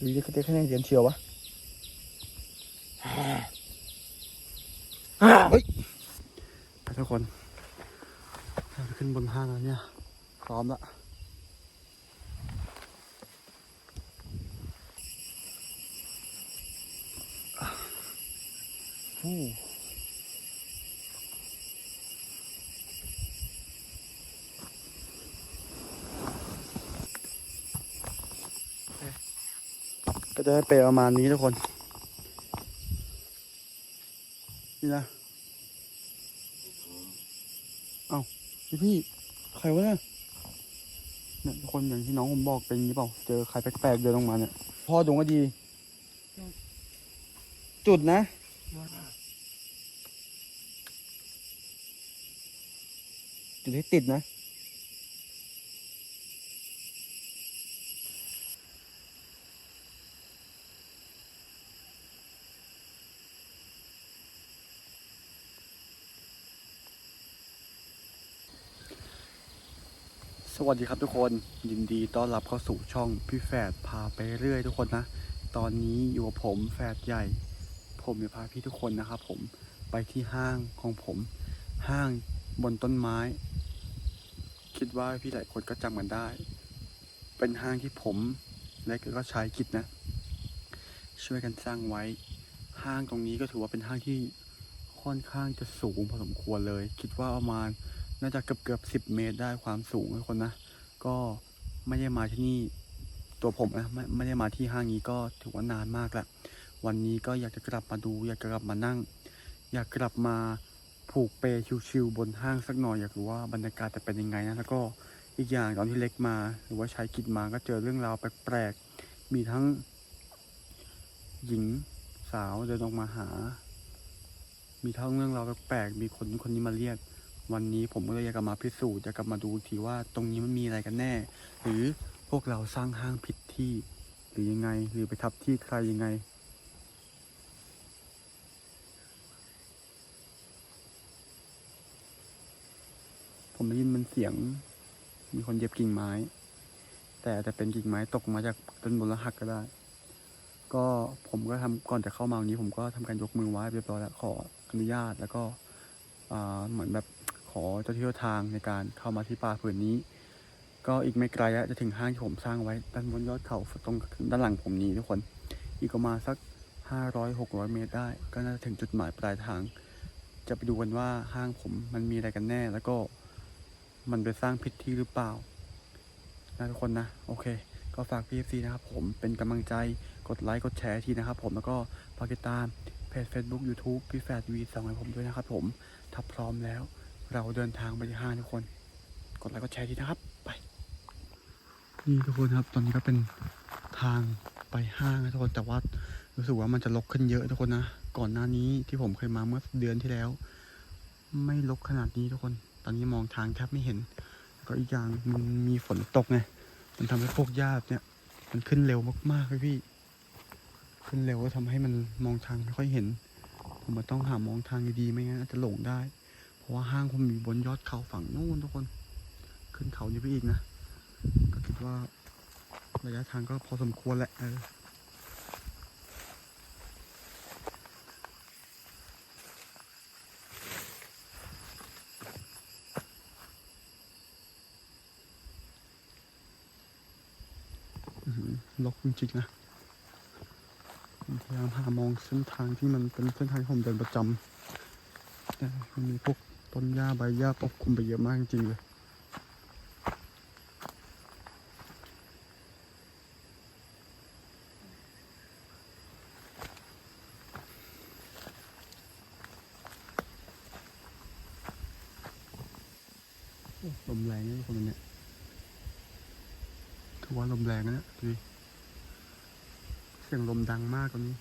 ดูดิเขาจะแค่ไหนเสียนเชียววะเฮ้ยทุกคน ขึ้นบนห้างแล้วเนี่ย พร้อมละโอ้ก็ จะได้เปรประมาณนี้ทุกคน นี่นะ เอ้าพี่ ใครวะเนี่ยเนี่ยทุกคนอย่างที่น้องผมบอกเป็นอย่างนี้เปล่า เจอใครแปลกๆเดินลงมาเนี่ย พ่อดงก็ดี จุดนะจุดให้ติดนะ ส วัสดีครับทุกคนยินดีต้อนรับเข้าสู่ช่องพี่แฝดพาไปเรื่อยทุกคนนะ ตอนนี้อยู่กับผมแฝดใหญ่ ผมจะพาพี่ทุกคนนะครับผมไปที่ห้างของผม ห้างบนต้นไม้ คิดว่าพี่หลายคนก็จำกันได้ เป็นห้างที่ผมและก็ชายกิจนะ ช่วยกันสร้างไว้ ห้างตรงนี้ก็ถือว่าเป็นห้างที่ค่อนข้างจะสูงพอสมควรเลย คิดว่าประมาณ น่าจะเกือบเกือบสิบเมตรได้ความสูงทุกคนนะ ก็ไม่ได้มาที่นี่ตัวผมนะไม่ไม่ได้มาที่ห้างนี้ก็ถือว่านานมากละวันนี้ก็อยากจะกลับมาดู อยากกลับมานั่ง อยากกลับมาผูกเปลชิวๆบนห้างสักหน่อยอยากรู้ว่าบรรยากาศจะเป็นยังไงนะแล้วก็อีกอย่างตอนที่เล็กมา หรือว่าใช้กิจมาก็เจอเรื่องราวแปลกๆมีทั้ง หญิงสาวเดินออกมาหา มีทั้งเรื่องราวแปลกๆมีคนนู้นคนนี้มาเรียก วันนี้ผมก็เลยอยากกลับมาพิสูจน์จะกลับมาดูทีว่าตรงนี้มันมีอะไรกันแน่ หรือพวกเราสร้างห้างผิดที่ หรือยังไง หรือไปทับที่ใครยังไง ผมได้ยินมันเสียง มีคนเย็บกิ่งไม้ แต่อาจจะเป็นกิ่งไม้ตกมาจากต้นบนแล้วหักก็ได้ก็ผมก็ทำก่อนจะเข้ามาวันนี้ ผมก็ทำการยกมือไหว้เรียบร้อยแล้วขออนุญาตแล้วก็อ่าเหมือนแบบ อเจ้าที่เจ้าทางในการเข้ามาที่ป่าผืนนี้ ก็อีกไม่ไกลอะจะถึงห้างที่ผมสร้างไว้ด้านบนยอดเขาตรงด้านหลังผมนี้ทุกคน อีกประมาณสักห้าร้อยหกร้อยเมตรได้ ก็น่าจะถึงจุดหมายปลายทาง จะไปดูกันว่าห้างผมมันมีอะไรกันแน่ แล้วก็มันไปสร้างผิดที่หรือเปล่านะทุกคนนะ โอเค ก็ฝากพีเอฟซีนะครับผมเป็นกำลังใจกดไลค์กดแชร์ทีนะครับผมแล้วก็ฝากติดตามเพจ Facebook YouTube พี่แฟดวีสองให้ผมด้วยนะครับผม ถ้าพร้อมแล้ว เราเดินทางไปที่ห้างทุกคน กดไลค์กดแชร์ทีนะครับ ไป นี่ทุกคนครับ ตอนนี้ก็เป็นทางไปห้างนะทุกคน แต่ว่ารู้สึกว่ามันจะลกขึ้นเยอะทุกคนนะ ก่อนหน้านี้ที่ผมเคยมาเมื่อเดือนที่แล้ว ไม่ลกขนาดนี้ทุกคน ตอนนี้มองทางแทบไม่เห็น ก็อีกอย่างมันมีฝนตกไง มันทำให้พวกหญ้าเนี่ย มันขึ้นเร็วมากๆเลยพี่ ขึ้นเร็วก็ทำให้มันมองทางไม่ค่อยเห็น ผมมาต้องหามองทางดีๆไม่งั้นอาจจะหลงได้ ราะว่าห้างผมอยู่บนยอดเขาฝั่งนู้นทุกคน ขึ้นเขานี้ไปอีกนะ ก็คิดว่าระยะทางก็พอสมควรแหละเอออื้อหือลกจริงๆนะพยายามหามองเส้นทางที่มันเป็นเส้นทางที่ผมเดินประจำแต่มันมีพวก ต้นหญ้าใบหญ้าปกคลุมไปเยอะมากจริงเลยลมแรงนะคนเนี้ยถือว่าลมแรงนะเนี่ยดูเสียงลมดังมากตอนนี้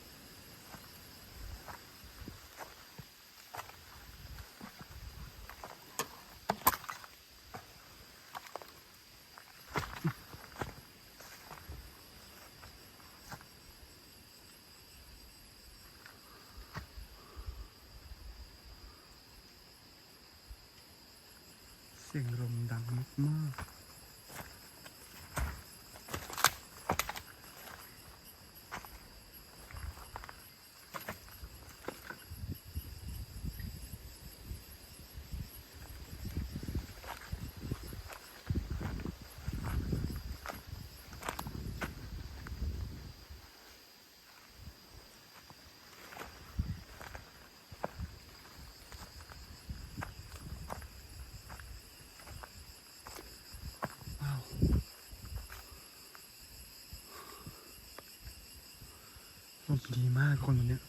เสียงลมดังมากๆ ลมดีมากคนวันเนี้ย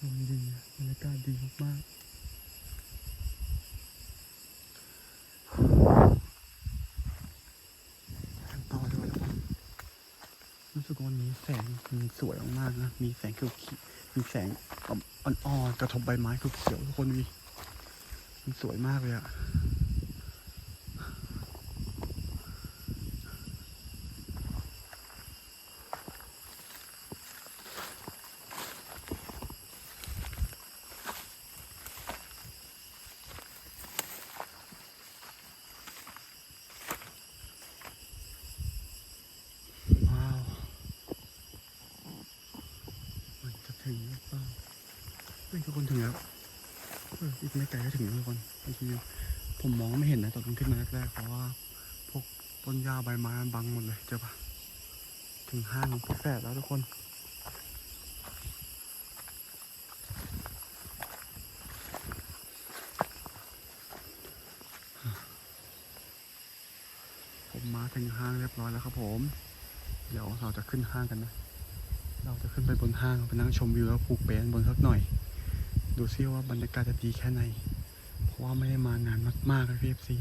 ลมดีบรรยากาศดีมากๆต่อด้วยทุกคนรู้สึกว่าวันนี้แสงมันสวยมากๆนะ มีแสงเขียวๆมีแสงอ่อนๆกระทบใบไม้เขียวๆทุกคนดูดิมันสวยมากเลยอะ ว้าว มันจะถึงหรือเปล่า เฮ้ยทุกคนถึงแล้วอีกไม่ไกลก็ถึงแล้วทุกคนบางทีผมมองไม่เห็นนะตอนมันขึ้นมาแรกๆเพราะว่าพวกต้นหญ้าใบไม้มันบังหมดเลยเจอปะถึงห้างพี่แฝดแล้วทุกคนผมมาถึงห้างเรียบร้อยแล้วครับผม เดี๋ยวเราจะขึ้นห้างกันนะ เราจะขึ้นไปบนห้างไปนั่งชมวิวแล้วผูกเปนบนสักหน่อย ดูซิว่าบรรยากาศจะดีแค่ไหน เพราะว่าไม่ได้มานานมากๆเลยพี่เอฟซี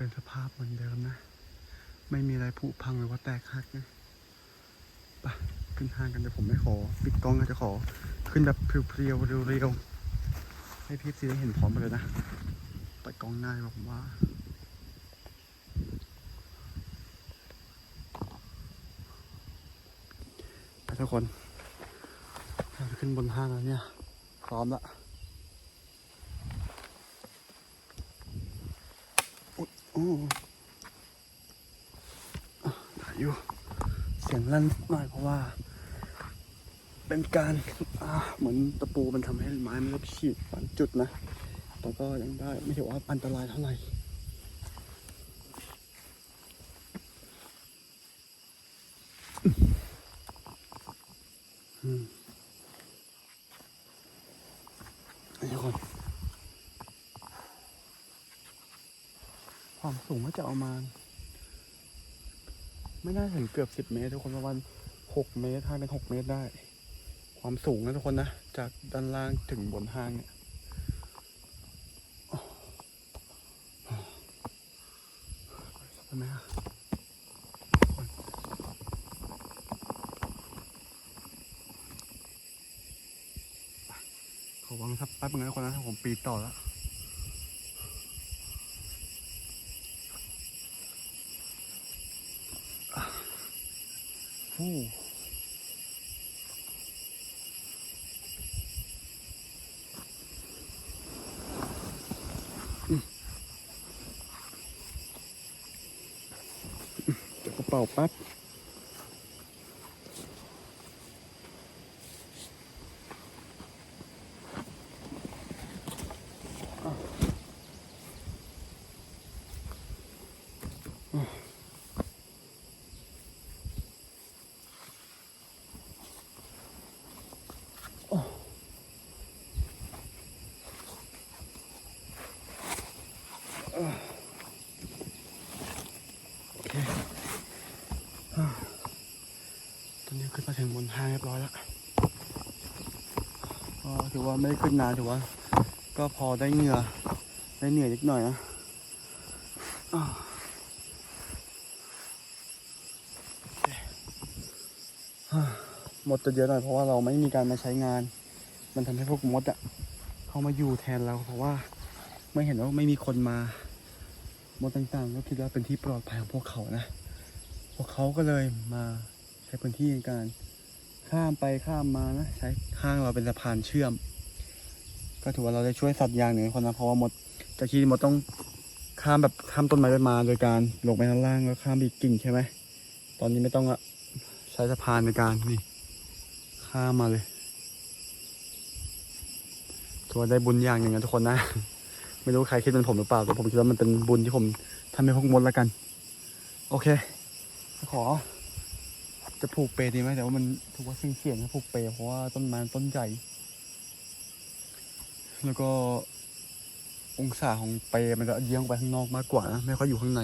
เป็นสภาพเหมือนเดิมนะ ไม่มีอะไรผุพังหรือว่าแตกหักนะไปขึ้นห้างกันเดี๋ยวผมไม่ขอ ปิดกล้องนะจะขอ ขึ้นแบบเพรียวๆเรียวๆให้พี่ซีได้เห็นพร้อมกันเลยนะเปิดกล้องง่ายกว่าผมว่าไปทุกคนเราจะขึ้นบนห้างแล้วเนี่ย พร้อมละ อุ๊ยโอ้อะถ่ายอยู่เสียงลั่นหน่อยเพราะว่า เป็นการเหมือนตะปูมันทำให้ไม้มันฉีดฝันจุดนะแต่ก็ยังได้ไม่ถือว่าอันตรายเท่าไหร่ อืมนี่ทุกคน ความสูงก็จะเอามาณ ไม่น่าถึงเกือบสิบเมตร ทุกคนประมาณหกเมตรห้าเป็นหกเมตรได้ ความสูงนะทุกคนนะ จากด้านล่างถึงบนห้างเนี่ยใช่ไหมฮะขอวางสักแป๊บนึงนะคนนะผมปีต่อแล้ว โอ้อืม เป่าปั๊บ ตอนนี้ขึ้นมาถึงบนห้างเรียบร้อยแล้วก็ถือว่าไม่ได้ขึ้นนานถือว่า ก็พอได้เหงื่อได้เหนื่อยนิดหน่อยนะโอเคอ่าหมดจะเยอะหน่อยเพราะว่าเราไม่มีการมาใช้งาน มันทำให้พวกมดอะเข้ามาอยู่แทนเรา เพราะว่าไม่เห็นว่าไม่มีคนมา มดต่างๆ ก็คิดว่าเป็นที่ปลอดภัยของพวกเขานะ พวกเขาก็เลยมา ใช้พื้นที่ในการข้ามไปข้ามมานะ ใช้ข้างเราเป็นสะพานเชื่อม ก็ถือว่าเราได้ช่วยสัตว์อย่างหนึ่งคนนะเพราะว่ามดจากที่มดต้องข้ามแบบข้ามต้นไม้ไปมา โดยการลงไปข้างล่างแล้วข้ามไปอีกกิ่งใช่ไหมตอนนี้ไม่ต้องอะใช้สะพานในการนี่ข้ามมาเลยถือว่าได้บุญอย่างหนึ่งนะทุกคนนะ ไม่รู้ใครคิดเป็นผมหรือเปล่าแต่ผมคิดว่ามันเป็นบุญที่ผมทำให้พวกมดแล้วกัน โอเค ขอ จะผูกเปรดีไหมแต่ว่ามันถือว่าเสี่ยงๆนะผูกเปรเพราะว่าต้นไม้ต้นใหญ่ แล้วก็องศาของเปรมันจะเยื้องไปข้างนอกมากกว่านะไม่ค่อยอยู่ข้างใน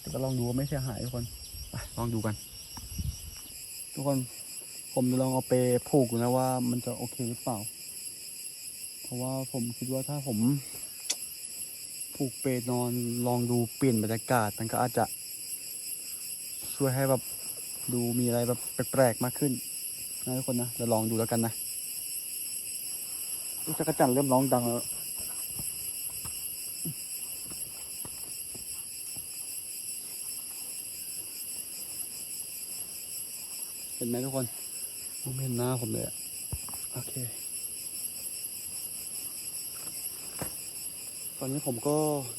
แต่ก็ลองดูว่าไม่เสียหายทุกคนไปลองดูกัน ทุกคนผมจะลองเอาเปรผูกนะว่ามันจะโอเคหรือเปล่า เพราะว่าผมคิดว่าถ้าผมผูกเปรนอนลองดูเปลี่ยนบรรยากาศมันก็อาจจะ ช่วยให้แบบดูมีอะไรแบบแปลกๆมากขึ้นนะทุกคนนะเดี๋ยวลองดูแล้วกันนะลูกจักรจันเริ่มร้องดังแล้วเห็นไหมทุกคนผมเห็นหน้าผมเลยอะโอเค อนนี้ผมก็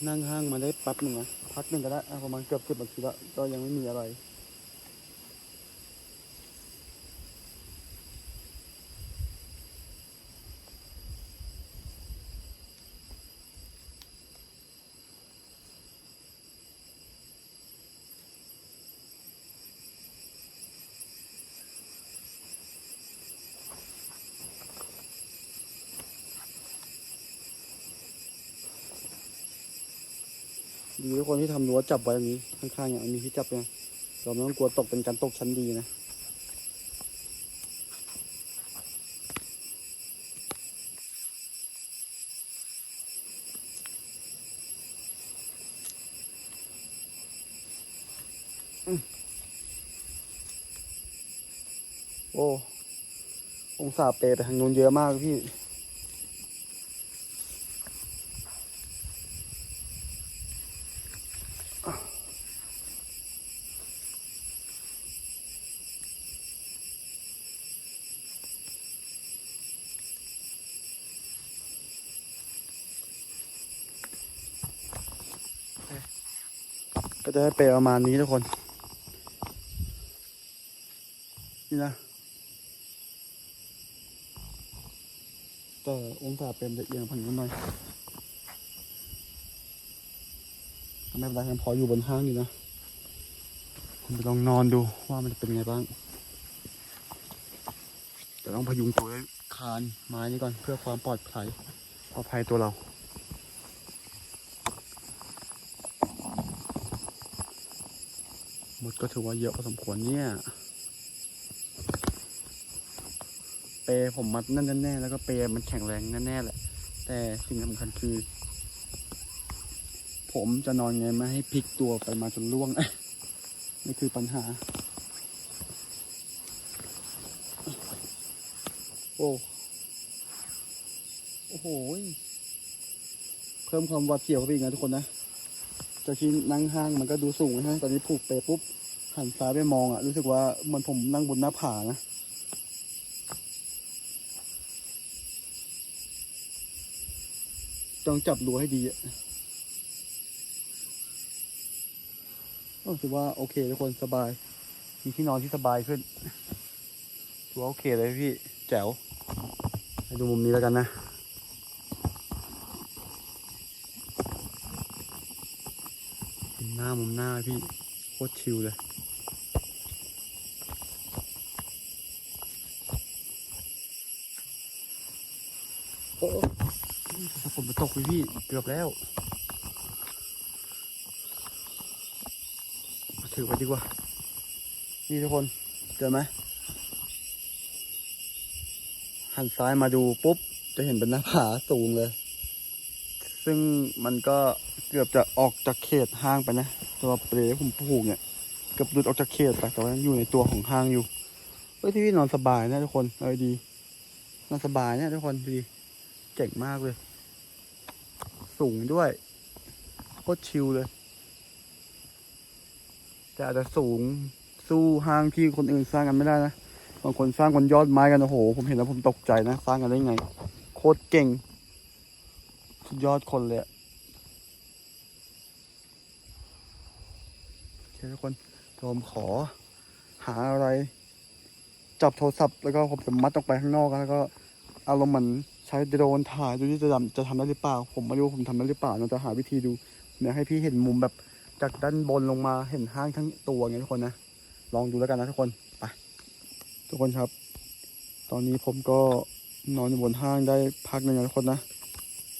นั่งห้างมาได้แป๊บหนึ่งนะพักหนึ่งก็ได้ประมาณเกือบสิบนาทีละก็ยังไม่มีอะไร ดีทุกคนที่ทำรั้วจับไว้อย่างนี้ข้างๆอย่างมีที่จับเนี่ยเราไม่ต้องกลัวตกเป็นการตกชั้นดีนะโอ้ องศาเปไปทางนู้นเยอะมากพี่ จะได้เปรประมาณนี้ทุกคน นี่นะแต่องศาเป็นจะเอียงพันนิดหน่อยไม่เป็นไรยังพออยู่บนห้างอยู่นะผมไปลองนอนดูว่ามันจะเป็นไงบ้างแต่ต้องพยุงตัวด้วยคานไม้นี้ก่อนเพื่อความปลอดภัยปลอดภัยตัวเรา มดก็ถือว่าเยอะพอสมควรเนี่ย เปรผมมัดแน่นแน่แล้วก็เปรมันแข็งแรงแน่ๆแหละ แต่สิ่งสำคัญคือ ผมจะนอนไงไม่ให้พลิกตัวไปมาจนล่วงนี่คือปัญหา โอ้โอ้โห เพิ่มความหวัดเสียวเข้าไปอีกนะทุกคนนะ จากที่นั่งห้างมันก็ดูสูงนะฮะตอนนี้ผูกเปปุ๊บหันซ้ายไปมองอะรู้สึกว่าเหมือนผมนั่งบนหน้าผานะต้องจับรั้วให้ดีอะก็ถือว่าโอเคทุกคนสบาย มีที่นอนที่สบายขึ้นถือว่าโอเคเลยพี่แจ๋วให้ดูมุมนี้แล้วกันนะ เห็ นหน้ามุมหน้าพี่โคตรชิลเลย โอ้ถ้าผมไปตกไปพี่เกือบแล้วมาถือไปดีกว่า นี่ทุกคนเจอไหมหันซ้ายมาดูปุ๊บ จะเห็นเป็นหน้าผาสูงเลย ซึ่งมันก็ เกือบจะออกจากเขตห้างไปนะตัวเปรย์ที่ผมผูกเนี่ยเกือบหลุดออกจากเขตไปแต่ว่ายังอยู่ในตัวของห้างอยู่เฮ้ยที่นี่นอนสบายนะทุกคนเออดีนอนสบายเนี่ยทุกคนดีเจ๋งมากเลย สูงด้วยโคตรชิลเลย แต่อาจจะสูงสู้ห้างที่คนอื่นสร้างกันไม่ได้นะบางคนสร้างบนยอดไม้กันโอ้โห ผมเห็นแล้วผมตกใจนะ สร้างกันได้ไง โคตรเก่ง สุดยอดคนเลยอะโอเค ทุกคนผมขอหาอะไร จับโทรศัพท์แล้วก็ผมจะมัดออกไปข้างนอกแล้วก็อารมณ์เหมือนใช้โดรนถ่ายดูที่จะทำจะทำได้หรือเปล่า ผมไม่รู้ผมทำได้หรือเปล่าเราจะหาวิธีดูเนี่ยให้พี่เห็นมุมแบบจากด้านบนลงมาเห็นห้างทั้งตัวไงทุกคนนะลองดูแล้วกันนะทุกคนไปทุกคนครับ ตอนนี้ผมก็นอนอยู่บนห้างได้พักหนึ่งนะทุกคนนะ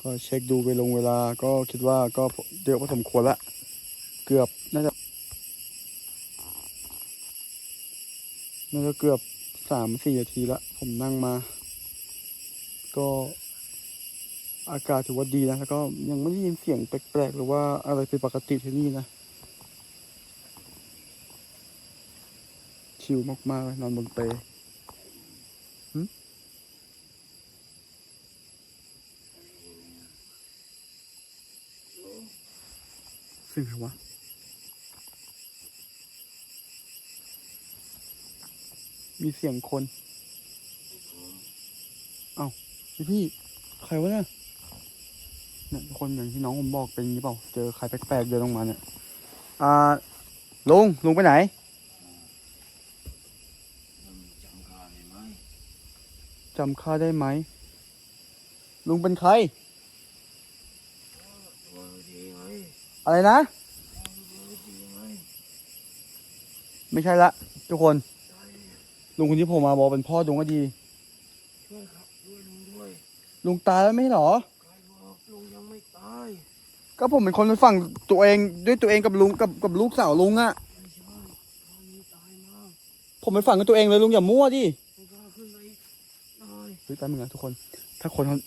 ก็เช็คดูเวลงเวลาก็คิดว่าก็เยอะพอสมควรละ เกือบน่าจะ น่าจะเกือบสามสี่นาทีละ ผมนั่งมา ก็อากาศถือว่าดีนะ แล้วก็ยังไม่ได้ยินเสียงแปลกๆ หรือว่าอะไรผิดปกติที่นี่นะ ชิลมากๆเลยนอนบนเปลหึเสิ่งอะไรวะ มีเสียงคน เอ้าพี่ ใครวะเนี่ยเนี่ยคนอย่างที่น้องผมบอกเป็นอย่างนี้เปล่า เจอใครแปลกๆเดินลงมาเนี่ย อ่า ลุง ลุงไปไหน จำข้าได้ไหม ลุงเป็นใคร อะไรนะ ไม่ใช่ละ ทุกคน ลุงคนที่ผมมาบอกเป็นพ่อดวงก็ดี ช่วยครับช่วยลุงด้วยลุงตายแล้วไม่ใช่เหรอ ใครบอกลุงยังไม่ตายก็ผมเป็นคนไปฝั่งตัวเองด้วยตัวเองกับลุงกับกับลูกสาวลุงอะไม่ใช่ตอนนี้ตายมากผมไปฝั่งกับตัวเองเลยลุงอย่ามั่วดิไม่กล้าขึ้นไปตายเฮ้ยแป๊บนึงนะทุกคน ถ้าคนเขา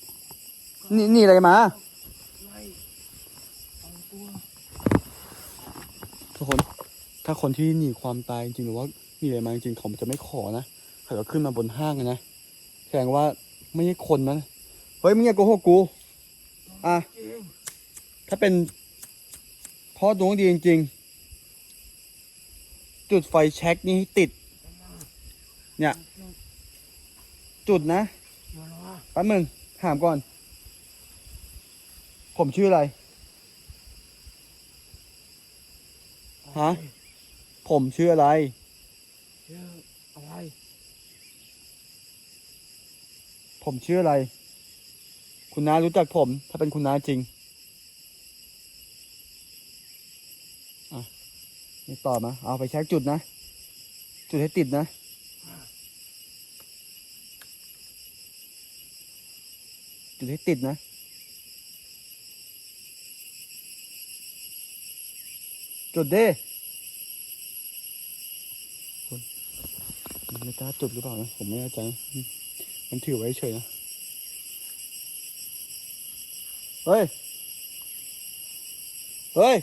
นี่นี่อะไรมา ไล่เอาตัวทุกคน ถ้าคนที่หนีความตายจริงๆหรือว่า หนีอะไรมาจริงๆเขาจะไม่ขอนะเขาจะขึ้นมาบนห้างนะแสดงว่าไม่ใช่คนนะเฮ้ยมึงอย่าโกหกกู อะ ถ้าเป็นพ่อดวงดีจริงๆ จุดไฟแช็กนี้ติด เนี่ย จุดนะอย่ารอแป๊บมึงถามก่อน ผมชื่ออะไร ฮะ ผมชื่ออะไร ชื่ออะไร ผมชื่ออะไร คุณน้ารู้จักผม ถ้าเป็นคุณน้าจริง อะไม่ตอบนะเอาไปแช็กจุดนะ จุดให้ติดนะจุดให้ติดนะ จุดเดิ มันไม่กล้าจุดหรือเปล่านะผมไม่แน่ใจมันถือไว้เฉยนะเฮ้ย เฮ้ย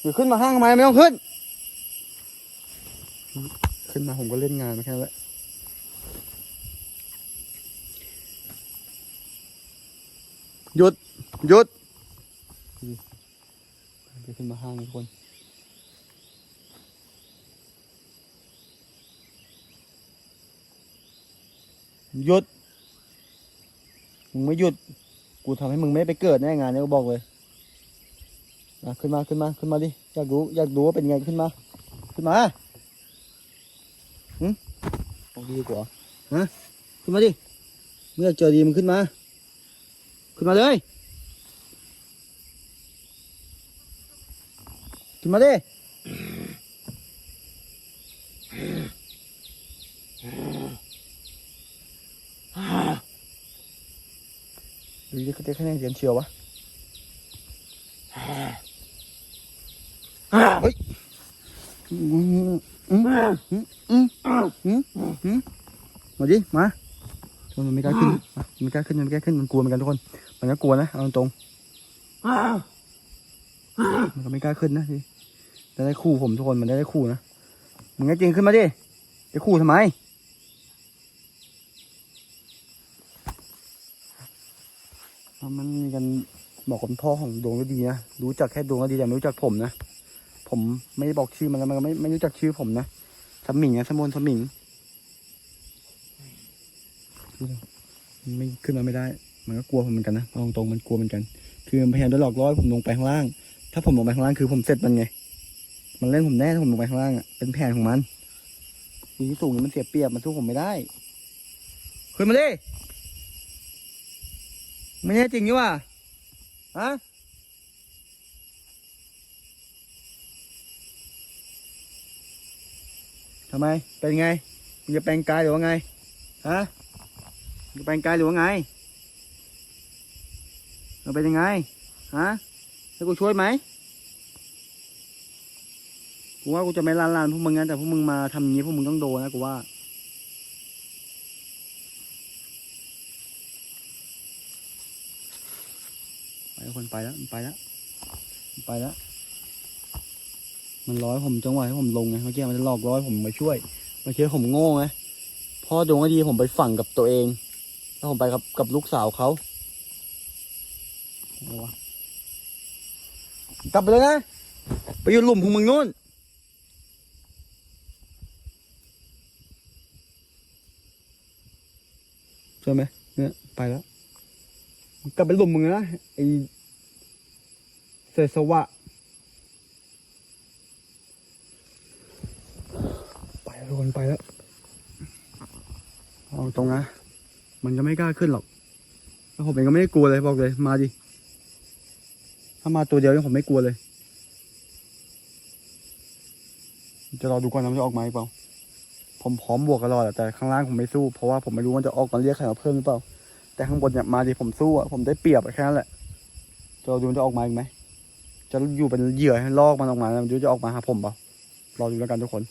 อยู่ขึ้นมาห้างทำไมไม่ต้องขึ้น ขึ้นมาผมก็เล่นงานมาแค่นั้นแหยุดหยุดเดี๋ยวขึ้นมาห้างทุกคน หยุด มึงไม่หยุด กูทำให้มึงไม่ไปเกิดแน่งานเนี้กูบอกเลยมาขึ้นมาขึ้นมาขึ้นมาดิ อยากรู้อยากรู้ว่าเป็นไงขึ้นมา ขึ้นมาหืมเอาดีกว่าฮะขึ้นมาดิ เมื่อเจอดีมึงขึ้นมา ขึ้นมาเลย ขึ้นมาดิ ดูดิเขาจะคะแนนเสียงเชียววะเฮ้ยอืมอืมอืมอืมอืมอืมอืมมาดิมาทุกคนมันไม่กล้าขึ้นมันไม่กล้าขึ้นมันไม่กล้าขึ้นมันกลัวเหมือนกันทุกคน มันก็กลัวนะเอาตรงมันก็ไม่กล้าขึ้นนะจะได้คู่ผมทุกคนมันได้ได้คู่นะมึงก็จริงขึ้นมาดิจะคู่ทำไม เพราะมันมีกันบอก คนพ่อของดวงฤดีนะรู้จักแค่ดวงฤดีแต่ไม่รู้จักผมนะผมไม่ได้บอกชื่อมันแล้วมันก็ไม่ไม่รู้จักชื่อผมนะสมิงนะสมนสมิงไม่ขึ้นมาไม่ได้ มันก็กลัวผมเหมือนกันนะเอาตรงๆมันกลัวเหมือนกัน คือมันพยายามจะหลอกล่อให้ผมลงไปข้างล่าง ถ้าผมลงไปข้างล่างคือผมเสร็จมันไง มันเล่นผมแน่ถ้าผมลงไปข้างล่างอะเป็นแผนของมันที่สูงนี่มันเสียเปรียบมันสู้ผมไม่ได้ขึ้นมาดิไม่แน่จริงนี่ว่า ฮะทำไม เป็นไงมึงจะแปลงกายหรือว่าไง ฮะมึงจะแปลงกายหรือว่าไงมันเป็นยังไง ฮะ ให้กูช่วยไหมกูว่ากูจะไม่ลานลานพวกมึงงั้นแต่พวกมึงมาทำอย่างนี้พวกมึงต้องโดนนะกูว่า ไปแล้วคนไปแล้วมันไปแล้วมันไปแล้ว มันร้อยผมจังหวะให้ผมลงไงเมื่อกี้มันจะหลอกร้อยผมมาช่วยเมื่อกี้ผมโง่ไงพ่อดวงดีผมไปฝั่งกับตัวเอง แล้วผมไปกับกับลูกสาวเขาเกลับไปเลยนะไปอยู่หลุมของมึงนู่นใช่ไหมเนี่ยไปแล้วกลับไปหลุมมึงนะไอ สวะ ไปแล้วทุกคนไปแล้วเอาตรงนะ มันก็ไม่กล้าขึ้นหรอกแล้วผมเองก็ไม่ได้กลัวเลยบอกเลยมาดิ ถ้ามาตัวเดียวนี่ผมไม่กลัวเลย จะรอดูก่อนนะมันจะออกมาหรือเปล่า ผมพร้อมบวกกันรอแหละแต่ข้างล่างผมไม่สู้ เพราะว่าผมไม่รู้ว่าจะออกมาเรียกใครมาเพิ่มหรือเปล่า แต่ข้างบนเนี่ยมาดิผมสู้อะผมได้เปรียบแค่นั้นแหละจะรอดูมันจะออกมาอีกไหม จะอยู่เป็นเหยื่อให้ลอกมันออกมาแล้วมันจะออกมาหาผมเปล่ารอดูแล้วกันทุกคน